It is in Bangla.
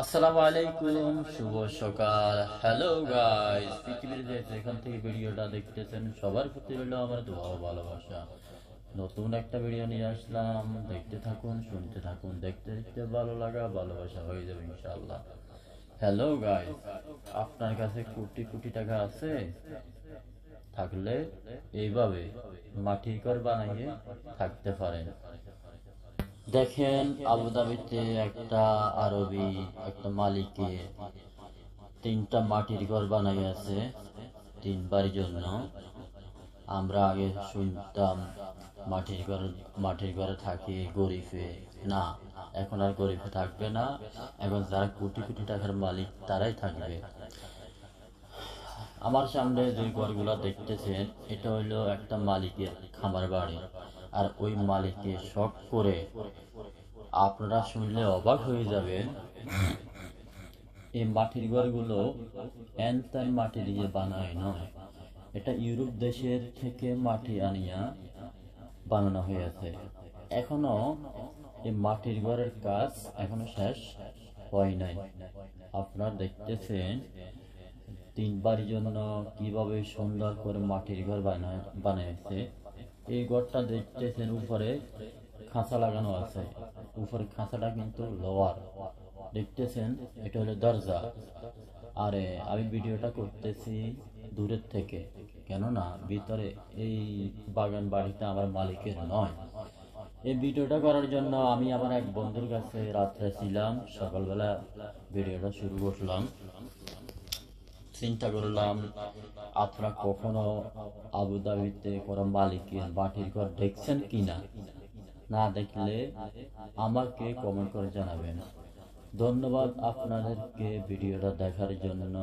আসসালামু আলাইকুম, শুভ হ্যালো যেখান থেকে ভিডিওটা দেখতেছেন, সবার প্রতি ভালোবাসা। নতুন একটা ভিডিও নিয়ে আসলাম। দেখতে থাকুন, শুনতে থাকুন, দেখতে দেখতে ভালো লাগা, ভালোবাসা হয়ে যাবে ইনশাআল্লাহ। হ্যালো গাইস আপনার কাছে কোটি কোটি টাকা আছে? থাকলে এইভাবে মাটির ঘর বানিয়ে থাকতে পারেন। দেখেন আবুধাবিতে একটা আরবি একটা মালিকে তিনটা মাটির ঘর বানাই আছে তিন বাড়ির জন্য। আমরা আগে শুনতাম মাটির ঘর মাটির ঘরে থাকে গরিবে না এখন আর গরিবে থাকবে না। এখন যারা কোটি কোটি টাকার মালিক তারাই থাকবে। আমার সামনে যে ঘরগুলো দেখতেছেন এটা হইল একটা মালিকের খামার বাড়ি। আর ওই মালিককে শখ করে আপনারা শুনলে অবাক হয়ে যাবেন। এই মাটির ঘরগুলো এনতান মাটি দিয়ে বানায় নয়। এটা ইউরোপ দেশের থেকে মাটি আনিয়া বানানো হয়েছে। এখনও এই মাটির ঘরের কাজ এখনও শেষ হয় নাই। আপনারা দেখতেছেন তিন বাড়ির জন্য কীভাবে সুন্দর করে মাটির ঘর বানায় বানিয়েছে। এই ঘরটা দেখতেছেন উপরে খাঁচা লাগানো আছে। উপরে খাঁচাটা কিন্তু লোয়ার দেখতেছেন, এটা হলো দরজা। আরে, আমি ভিডিওটা করতেছি দূরের থেকে। কেননা, ভিতরে এই বাগান বাড়িটা আমার মালিকের নয়। এই ভিডিওটা করার জন্য আমি আমার এক বন্ধুর কাছে রাত্রে ছিলাম। সকালবেলা ভিডিওটা শুরু করলাম। চিন্তা করলাম, আপনারা কখনো আবুধাবিতে কোনো মালিকের বাটির ঘর দেখছেন কিনা? না দেখলে আমাকে কমেন্ট করে জানাবেন। ধন্যবাদ আপনাদেরকে ভিডিওটা দেখার জন্য।